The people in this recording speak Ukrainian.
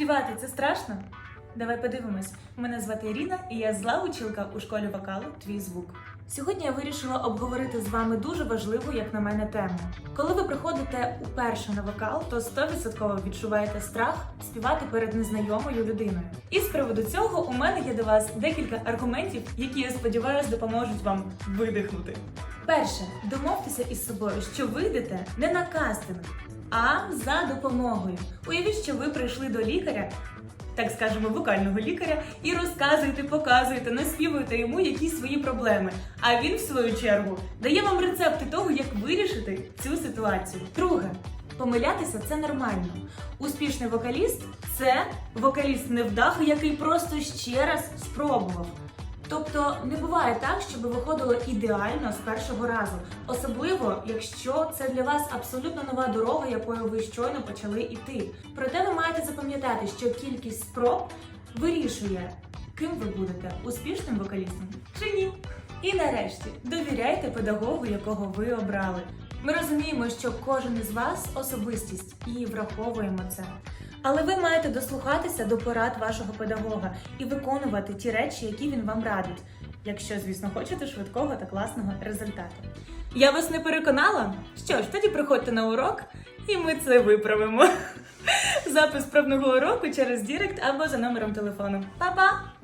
Співати це страшно? Давай подивимось. Мене звати Ірина, і я зла училка у школі вокалу Твій звук. Сьогодні я вирішила обговорити з вами дуже важливу, як на мене, тему. Коли ви приходите уперше на вокал, то 100% відчуваєте страх співати перед незнайомою людиною. І з приводу цього у мене є до вас декілька аргументів, які я сподіваюся допоможуть вам видихнути. Перше, домовтеся із собою, що ви йдете не на кастинг, а за допомогою. Уявіть, що ви прийшли до лікаря, так скажемо, вокального лікаря, і розказуєте, показуєте, наспівуєте йому якісь свої проблеми. А він, в свою чергу, дає вам рецепти того, як вирішити цю ситуацію. Друге. Помилятися це нормально. Успішний вокаліст це вокаліст невдахи, який просто ще раз спробував. Тобто не буває так, щоб виходило ідеально з першого разу, особливо якщо це для вас абсолютно нова дорога, якою ви щойно почали йти. Проте ви маєте запам'ятати, що кількість спроб вирішує, ким ви будете успішним вокалістом чи ні. І нарешті довіряйте педагогу, якого ви обрали. Ми розуміємо, що кожен із вас особистість і враховуємо це. Але ви маєте дослухатися до порад вашого педагога і виконувати ті речі, які він вам радить, якщо, звісно, хочете швидкого та класного результату. Я вас не переконала? Що ж, тоді приходьте на урок, і ми це виправимо. Запис пробного уроку через Дірект або за номером телефону. Па-па!